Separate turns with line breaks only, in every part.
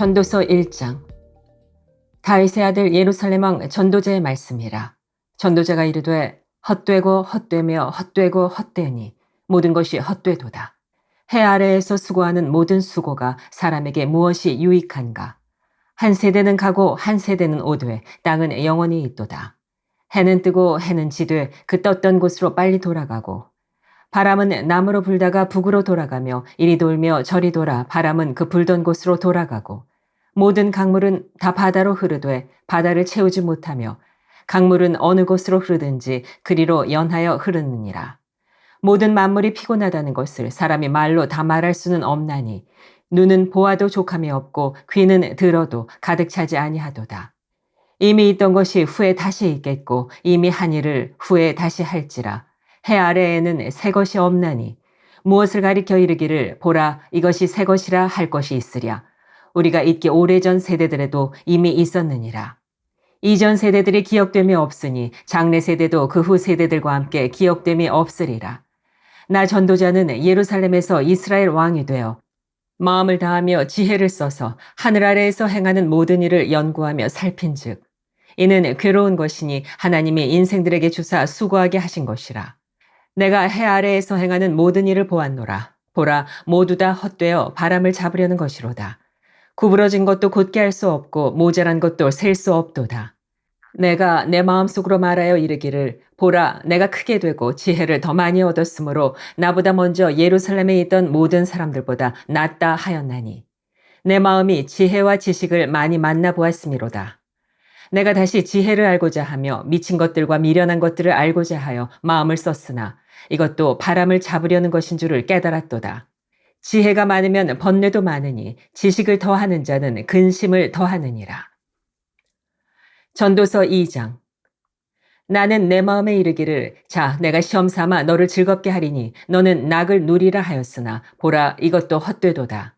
전도서 1장. 다윗의 아들 예루살렘 왕 전도자의 말씀이라. 전도자가 이르되 헛되고 헛되며 헛되고 헛되니 모든 것이 헛되도다. 해 아래에서 수고하는 모든 수고가 사람에게 무엇이 유익한가? 한 세대는 가고 한 세대는 오되 땅은 영원히 있도다. 해는 뜨고 해는 지되 그 떴던 곳으로 빨리 돌아가고. 바람은 남으로 불다가 북으로 돌아가며 이리 돌며 저리 돌아 바람은 그 불던 곳으로 돌아가고 모든 강물은 다 바다로 흐르되 바다를 채우지 못하며 강물은 어느 곳으로 흐르든지 그리로 연하여 흐르느니라. 모든 만물이 피곤하다는 것을 사람이 말로 다 말할 수는 없나니 눈은 보아도 족함이 없고 귀는 들어도 가득 차지 아니하도다. 이미 있던 것이 후에 다시 있겠고 이미 한 일을 후에 다시 할지라. 해 아래에는 새 것이 없나니 무엇을 가리켜 이르기를 보라 이것이 새 것이라 할 것이 있으랴 우리가 있기 오래전 세대들에도 이미 있었느니라 이전 세대들이 기억됨이 없으니 장래 세대도 그 후 세대들과 함께 기억됨이 없으리라 나 전도자는 예루살렘에서 이스라엘 왕이 되어 마음을 다하며 지혜를 써서 하늘 아래에서 행하는 모든 일을 연구하며 살핀즉 이는 괴로운 것이니 하나님이 인생들에게 주사 수고하게 하신 것이라 내가 해 아래에서 행하는 모든 일을 보았노라. 보라, 모두 다 헛되어 바람을 잡으려는 것이로다. 구부러진 것도 곧게 할 수 없고 모자란 것도 셀 수 없도다. 내가 내 마음속으로 말하여 이르기를 보라, 내가 크게 되고 지혜를 더 많이 얻었으므로 나보다 먼저 예루살렘에 있던 모든 사람들보다 낫다 하였나니 내 마음이 지혜와 지식을 많이 만나 보았음이로다. 내가 다시 지혜를 알고자 하며 미친 것들과 미련한 것들을 알고자 하여 마음을 썼으나 이것도 바람을 잡으려는 것인 줄을 깨달았도다. 지혜가 많으면 번뇌도 많으니 지식을 더하는 자는 근심을 더하느니라. 전도서 2장 나는 내 마음에 이르기를 자 내가 시험 삼아 너를 즐겁게 하리니 너는 낙을 누리라 하였으나 보라 이것도 헛되도다.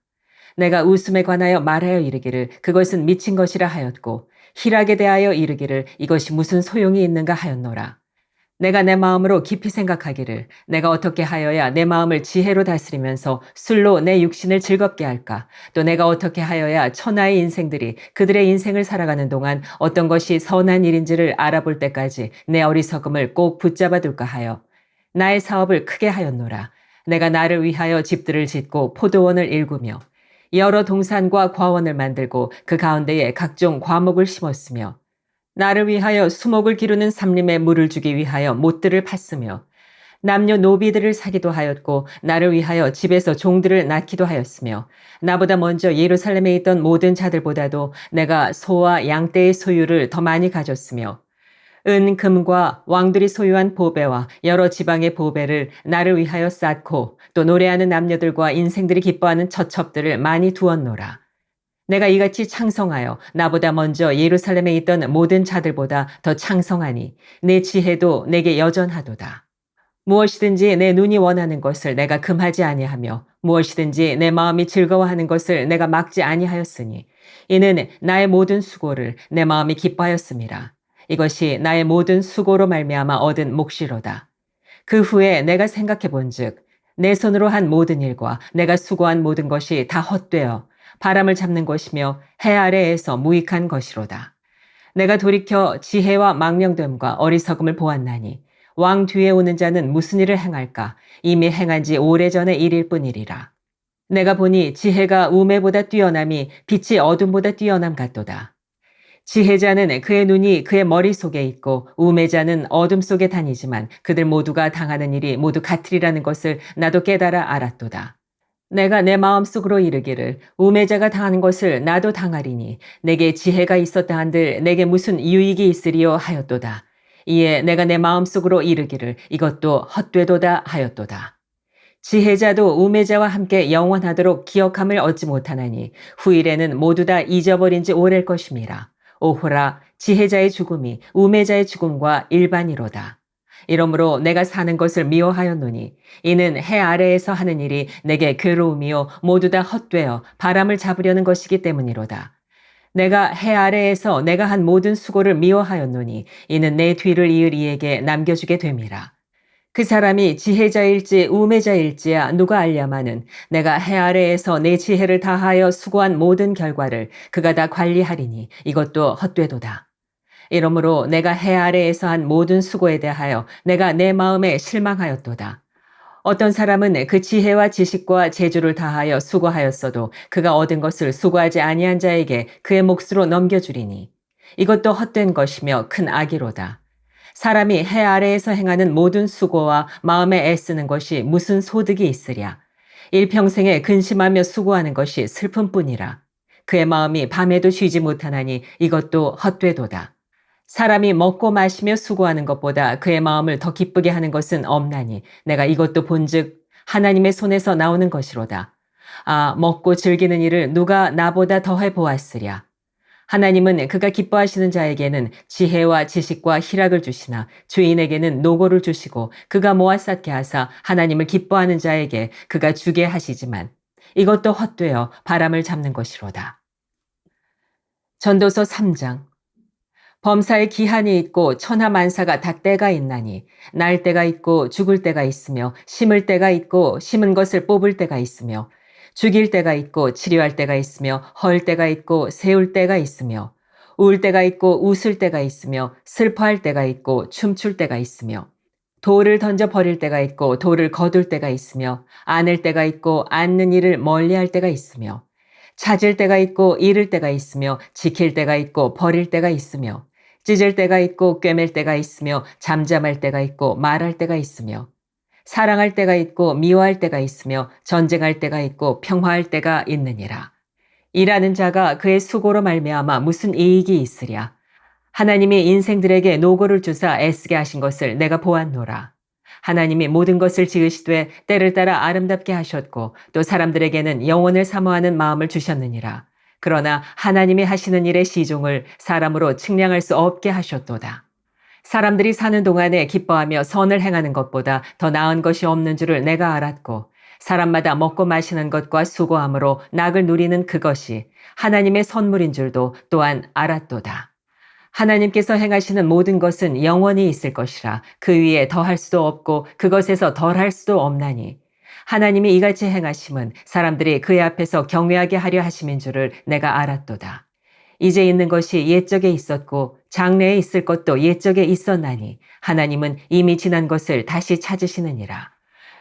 내가 웃음에 관하여 말하여 이르기를 그것은 미친 것이라 하였고 희락에 대하여 이르기를 이것이 무슨 소용이 있는가 하였노라. 내가 내 마음으로 깊이 생각하기를 내가 어떻게 하여야 내 마음을 지혜로 다스리면서 술로 내 육신을 즐겁게 할까? 또 내가 어떻게 하여야 천하의 인생들이 그들의 인생을 살아가는 동안 어떤 것이 선한 일인지를 알아볼 때까지 내 어리석음을 꼭 붙잡아 둘까 하여 나의 사업을 크게 하였노라. 내가 나를 위하여 집들을 짓고 포도원을 일구며 여러 동산과 과원을 만들고 그 가운데에 각종 과목을 심었으며 나를 위하여 수목을 기르는 삼림에 물을 주기 위하여 못들을 팠으며 남녀 노비들을 사기도 하였고 나를 위하여 집에서 종들을 낳기도 하였으며 나보다 먼저 예루살렘에 있던 모든 자들보다도 내가 소와 양떼의 소유를 더 많이 가졌으며 은, 금과 왕들이 소유한 보배와 여러 지방의 보배를 나를 위하여 쌓고 또 노래하는 남녀들과 인생들이 기뻐하는 처첩들을 많이 두었노라. 내가 이같이 창성하여 나보다 먼저 예루살렘에 있던 모든 자들보다 더 창성하니 내 지혜도 내게 여전하도다. 무엇이든지 내 눈이 원하는 것을 내가 금하지 아니하며 무엇이든지 내 마음이 즐거워하는 것을 내가 막지 아니하였으니 이는 나의 모든 수고를 내 마음이 기뻐하였습니다. 이것이 나의 모든 수고로 말미암아 얻은 몫이로다. 그 후에 내가 생각해 본즉 내 손으로 한 모든 일과 내가 수고한 모든 것이 다 헛되어 바람을 잡는 것이며 해 아래에서 무익한 것이로다. 내가 돌이켜 지혜와 망령됨과 어리석음을 보았나니 왕 뒤에 오는 자는 무슨 일을 행할까 이미 행한 지 오래전의 일일 뿐이리라. 내가 보니 지혜가 우매보다 뛰어남이 빛이 어둠보다 뛰어남 같도다. 지혜자는 그의 눈이 그의 머릿속에 있고 우매자는 어둠 속에 다니지만 그들 모두가 당하는 일이 모두 같으리라는 것을 나도 깨달아 알았도다. 내가 내 마음속으로 이르기를 우매자가 당하는 것을 나도 당하리니 내게 지혜가 있었다 한들 내게 무슨 유익이 있으리요 하였도다. 이에 내가 내 마음속으로 이르기를 이것도 헛되도다 하였도다. 지혜자도 우매자와 함께 영원하도록 기억함을 얻지 못하나니 후일에는 모두 다 잊어버린 지 오래일 것임이라. 오호라 지혜자의 죽음이 우매자의 죽음과 일반이로다. 이러므로 내가 사는 것을 미워하였노니 이는 해 아래에서 하는 일이 내게 괴로움이요 모두 다 헛되어 바람을 잡으려는 것이기 때문이로다. 내가 해 아래에서 내가 한 모든 수고를 미워하였노니 이는 내 뒤를 이을 이에게 남겨주게 됨이라. 그 사람이 지혜자일지 우매자일지야 누가 알랴마는 내가 해 아래에서 내 지혜를 다하여 수고한 모든 결과를 그가 다 관리하리니 이것도 헛되도다. 이러므로 내가 해 아래에서 한 모든 수고에 대하여 내가 내 마음에 실망하였도다. 어떤 사람은 그 지혜와 지식과 재주를 다하여 수고하였어도 그가 얻은 것을 수고하지 아니한 자에게 그의 몫으로 넘겨주리니 이것도 헛된 것이며 큰 악이로다. 사람이 해 아래에서 행하는 모든 수고와 마음에 애쓰는 것이 무슨 소득이 있으랴. 일평생에 근심하며 수고하는 것이 슬픔뿐이라. 그의 마음이 밤에도 쉬지 못하나니 이것도 헛되도다. 사람이 먹고 마시며 수고하는 것보다 그의 마음을 더 기쁘게 하는 것은 없나니 내가 이것도 본즉 하나님의 손에서 나오는 것이로다. 아, 먹고 즐기는 일을 누가 나보다 더해 보았으랴. 하나님은 그가 기뻐하시는 자에게는 지혜와 지식과 희락을 주시나 죄인에게는 노고를 주시고 그가 모아 쌓게 하사 하나님을 기뻐하는 자에게 그가 주게 하시지만 이것도 헛되어 바람을 잡는 것이로다. 전도서 3장 범사에 기한이 있고 천하 만사가 다 때가 있나니 날 때가 있고 죽을 때가 있으며 심을 때가 있고 심은 것을 뽑을 때가 있으며 죽일 때가 있고 치료할 때가 있으며 헐 때가 있고 세울 때가 있으며 울 때가 있고 웃을 때가 있으며 슬퍼할 때가 있고 춤출 때가 있으며 돌을 던져 버릴 때가 있고 돌을 거둘 때가 있으며 안을 때가 있고 앉는 일을 멀리할 때가 있으며 찾을 때가 있고 잃을 때가 있으며 지킬 때가 있고 버릴 때가 있으며 찢을 때가 있고 꿰맬 때가 있으며 잠잠할 때가 있고 말할 때가 있으며 사랑할 때가 있고 미워할 때가 있으며 전쟁할 때가 있고 평화할 때가 있느니라. 일하는 자가 그의 수고로 말미암아 무슨 이익이 있으랴. 하나님이 인생들에게 노고를 주사 애쓰게 하신 것을 내가 보았노라. 하나님이 모든 것을 지으시되 때를 따라 아름답게 하셨고 또 사람들에게는 영혼을 사모하는 마음을 주셨느니라. 그러나 하나님이 하시는 일의 시종을 사람으로 측량할 수 없게 하셨도다. 사람들이 사는 동안에 기뻐하며 선을 행하는 것보다 더 나은 것이 없는 줄을 내가 알았고 사람마다 먹고 마시는 것과 수고함으로 낙을 누리는 그것이 하나님의 선물인 줄도 또한 알았도다. 하나님께서 행하시는 모든 것은 영원히 있을 것이라 그 위에 더할 수도 없고 그것에서 덜 할 수도 없나니 하나님이 이같이 행하심은 사람들이 그의 앞에서 경외하게 하려 하심인 줄을 내가 알았도다. 이제 있는 것이 옛적에 있었고 장래에 있을 것도 옛적에 있었나니 하나님은 이미 지난 것을 다시 찾으시느니라.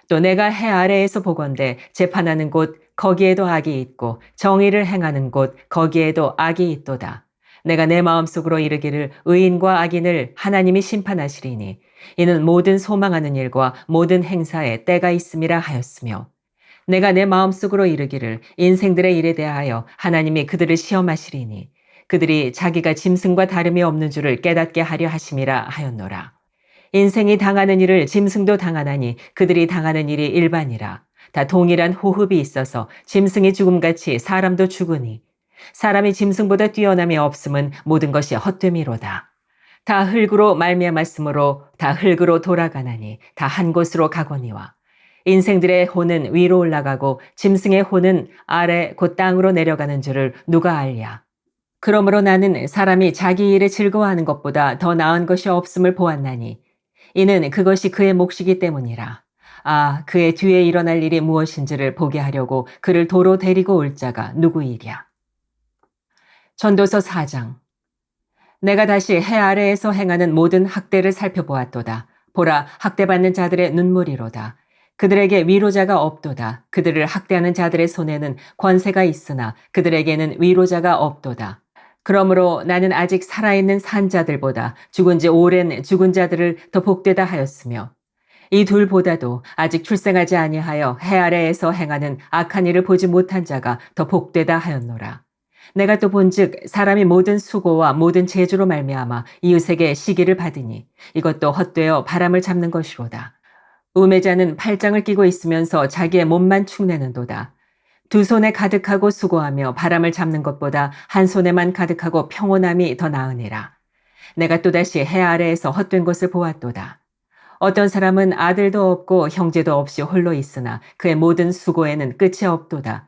또 내가 해 아래에서 보건대 재판하는 곳 거기에도 악이 있고 정의를 행하는 곳 거기에도 악이 있도다. 내가 내 마음속으로 이르기를 의인과 악인을 하나님이 심판하시리니 이는 모든 소망하는 일과 모든 행사에 때가 있음이라 하였으며 내가 내 마음속으로 이르기를 인생들의 일에 대하여 하나님이 그들을 시험하시리니 그들이 자기가 짐승과 다름이 없는 줄을 깨닫게 하려 하심이라 하였노라. 인생이 당하는 일을 짐승도 당하나니 그들이 당하는 일이 일반이라. 다 동일한 호흡이 있어서 짐승이 죽음같이 사람도 죽으니 사람이 짐승보다 뛰어남이 없음은 모든 것이 헛됨이로다. 다 흙으로 말미암았으므로 다 흙으로 돌아가나니 다 한 곳으로 가거니와 인생들의 혼은 위로 올라가고 짐승의 혼은 아래 곧 땅으로 내려가는 줄을 누가 알랴. 그러므로 나는 사람이 자기 일에 즐거워하는 것보다 더 나은 것이 없음을 보았나니 이는 그것이 그의 몫이기 때문이라. 아, 그의 뒤에 일어날 일이 무엇인지를 보게 하려고 그를 도로 데리고 올 자가 누구이랴. 전도서 4장 내가 다시 해 아래에서 행하는 모든 학대를 살펴보았도다. 보라, 학대받는 자들의 눈물이로다. 그들에게 위로자가 없도다. 그들을 학대하는 자들의 손에는 권세가 있으나 그들에게는 위로자가 없도다. 그러므로 나는 아직 살아있는 산자들보다 죽은 지 오랜 죽은 자들을 더 복되다 하였으며 이 둘보다도 아직 출생하지 아니하여 해 아래에서 행하는 악한 일을 보지 못한 자가 더 복되다 하였노라. 내가 또 본즉 사람이 모든 수고와 모든 재주로 말미암아 이웃에게 시기를 받으니 이것도 헛되어 바람을 잡는 것이로다. 우매자는 팔짱을 끼고 있으면서 자기의 몸만 축내는도다. 두 손에 가득하고 수고하며 바람을 잡는 것보다 한 손에만 가득하고 평온함이 더 나으니라. 내가 또다시 해 아래에서 헛된 것을 보았도다. 어떤 사람은 아들도 없고 형제도 없이 홀로 있으나 그의 모든 수고에는 끝이 없도다.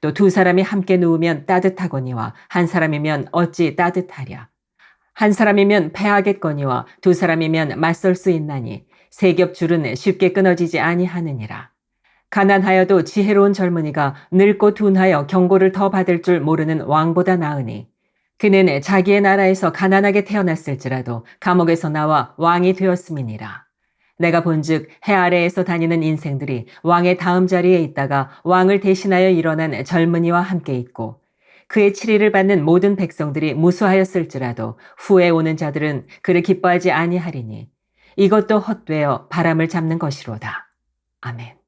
또 두 사람이 함께 누우면 따뜻하거니와 한 사람이면 어찌 따뜻하랴. 한 사람이면 패하겠거니와 두 사람이면 맞설 수 있나니 세 겹 줄은 쉽게 끊어지지 아니하느니라. 가난하여도 지혜로운 젊은이가 늙고 둔하여 경고를 더 받을 줄 모르는 왕보다 나으니 그는 자기의 나라에서 가난하게 태어났을지라도 감옥에서 나와 왕이 되었음이니라. 내가 본즉 해 아래에서 다니는 인생들이 왕의 다음 자리에 있다가 왕을 대신하여 일어난 젊은이와 함께 있고 그의 치리를 받는 모든 백성들이 무수하였을지라도 후에 오는 자들은 그를 기뻐하지 아니하리니 이것도 헛되어 바람을 잡는 것이로다. 아멘.